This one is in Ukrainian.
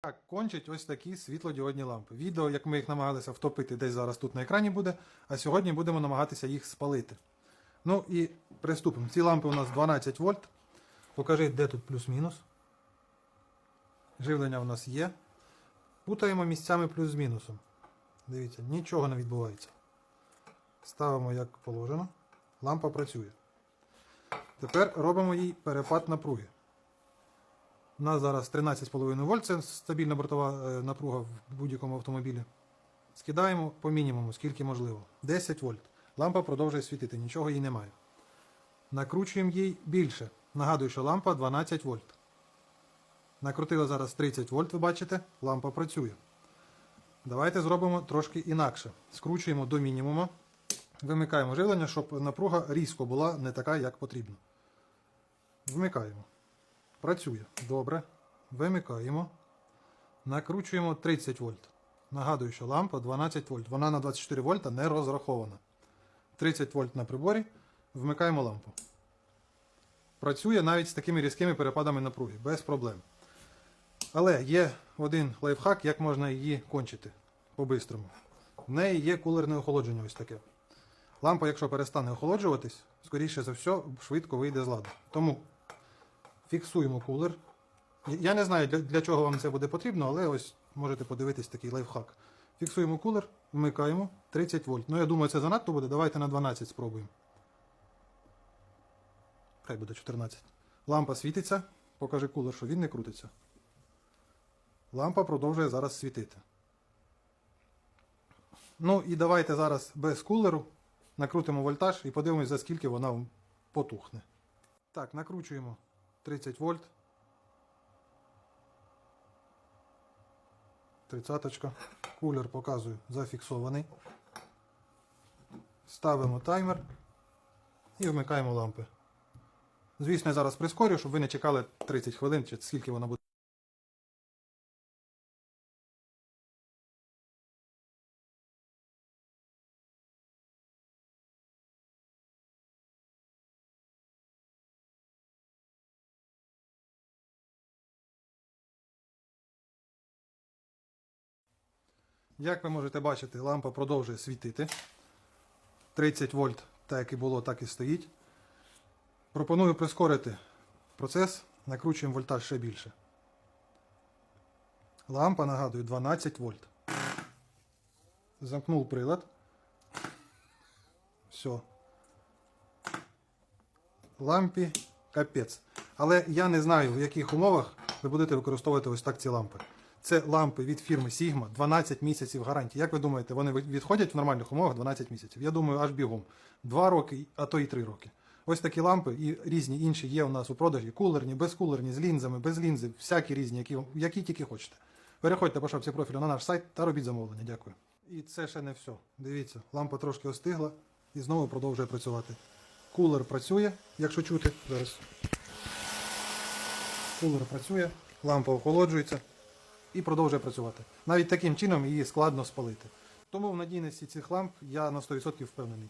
Так, кончать ось такі світлодіодні лампи. Відео, як ми їх намагалися втопити, десь зараз тут на екрані буде, а сьогодні будемо намагатися їх спалити. Ну і приступимо. Ці лампи у нас 12 вольт. Покажи, де тут плюс-мінус. Живлення у нас є. Путаємо місцями плюс з мінусом. Дивіться, нічого не відбувається. Ставимо як положено. Лампа працює. Тепер робимо їй перепад напруги. У нас зараз 13,5 вольт, це стабільна бортова е, напруга в будь-якому автомобілі. Скидаємо по мінімуму, скільки можливо. 10 вольт. Лампа продовжує світити, нічого їй немає. Накручуємо їй більше. Нагадую, що лампа 12 вольт. Накрутили зараз 30 вольт, ви бачите, лампа працює. Давайте зробимо трошки інакше. Скручуємо до мінімуму. Вимикаємо живлення, щоб напруга різко була не така, як потрібно. Вмикаємо. Працює. Добре. Вимикаємо. Накручуємо 30 вольт. Нагадую, що лампа 12 вольт. Вона на 24 вольта не розрахована. 30 вольт на приборі. Вмикаємо лампу. Працює навіть з такими різкими перепадами напруги, без проблем. Але є один лайфхак, як можна її кончити по-бистрому. В неї є кулерне охолодження ось таке. Лампа, якщо перестане охолоджуватись, скоріше за все, швидко вийде з ладу. Тому фіксуємо кулер. Я не знаю, для, для чого вам це буде потрібно, але ось можете подивитись такий лайфхак. Фіксуємо кулер, вмикаємо 30 вольт. Ну, я думаю, це занадто буде. Давайте на 12 спробуємо. Хай буде 14. Лампа світиться. Покажи кулер, що він не крутиться. Лампа продовжує зараз світити. Ну і давайте зараз без кулеру накрутимо вольтаж і подивимось, за скільки вона потухне. Так, накручуємо 30 вольт. Тридцяточка. Кулер показую зафіксований. Ставимо таймер і вмикаємо лампи. Звісно, я зараз прискорю, щоб ви не чекали 30 хвилин, чи скільки вона буде. Як ви можете бачити, лампа продовжує світити. 30 вольт, так як і було, так і стоїть. Пропоную прискорити процес, накручуємо вольтаж ще більше. Лампа, нагадую, 12 вольт. Замкнув прилад. Все. Лампі капець. Але я не знаю, в яких умовах ви будете використовувати ось так ці лампи. Це лампи від фірми Sigma, 12 місяців гарантії. Як ви думаєте, вони відходять в нормальних умовах 12 місяців? Я думаю, аж бігом. 2 роки, а то і 3 роки. Ось такі лампи і різні інші є у нас у продажі. Кулерні, безкулерні, з лінзами, без лінзи, всякі різні, які, які тільки хочете. Переходьте по шапці профілю на наш сайт та робіть замовлення. Дякую. І це ще не все. Дивіться, лампа трошки остигла і знову продовжує працювати. Кулер працює, якщо чути. Зараз. Кулер працює, лампа охолоджується і продовжує працювати. Навіть таким чином її складно спалити. Тому в надійності цих ламп я на 100% впевнений.